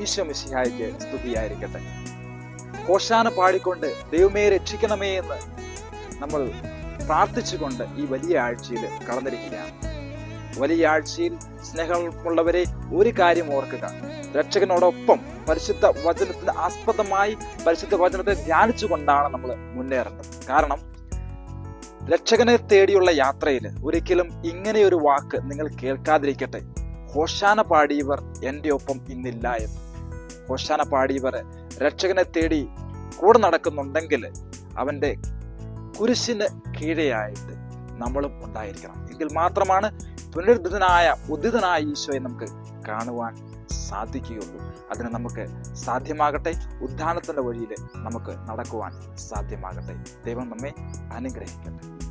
ഈശോ മിശിഹായിക്ക് സ്തുതിയായിരിക്കട്ടെ. കോശാന പാടിക്കൊണ്ട് ദൈവമേ രക്ഷിക്കണമേ എന്ന് നമ്മൾ പ്രാർത്ഥിച്ചുകൊണ്ട് ഈ വലിയ ആഴ്ചയിൽ കടന്നിരിക്കുകയാണ്. വലിയ ആഴ്ചയിൽ സ്നേഹമുള്ളവരെ ഒരു കാര്യം ഓർക്കുക. രക്ഷകനോടൊപ്പം പരിശുദ്ധ വചനത്തിന് ആസ്പദമായി പരിശുദ്ധ വചനത്തെ ധ്യാനിച്ചുകൊണ്ടാണ് നമ്മൾ മുന്നേറുന്നത്. കാരണം രക്ഷകനെ തേടിയുള്ള യാത്രയിൽ ഒരിക്കലും ഇങ്ങനെ ഒരു വാക്ക് നിങ്ങൾ കേൾക്കാതിരിക്കട്ടെ. ഹോശാന പാടിയവർ എന്റെ ഒപ്പം ഇന്നില്ല എന്ന്. ഹോശാന പാടിയവർ രക്ഷകനെ തേടി കൂടെ നടക്കുന്നുണ്ടെങ്കിൽ അവന്റെ കുരിശിന് കീഴെയായിട്ട് നമ്മളും ഉണ്ടായിരിക്കണം. എങ്കിൽ മാത്രമാണ് പുനരുദ്ധിതനായ ഉദ്ധിതനായ ഈശോയെ നമുക്ക് കാണുവാൻ സാധിക്കുകയുള്ളൂ. അതിന് നമുക്ക് സാധ്യമാകട്ടെ. ഉദ്ധാനത്തിന്റെ വഴിയിൽ നമുക്ക് നടക്കുവാൻ സാധ്യമാകട്ടെ. ദൈവം നമ്മെ അനുഗ്രഹിക്കട്ടെ.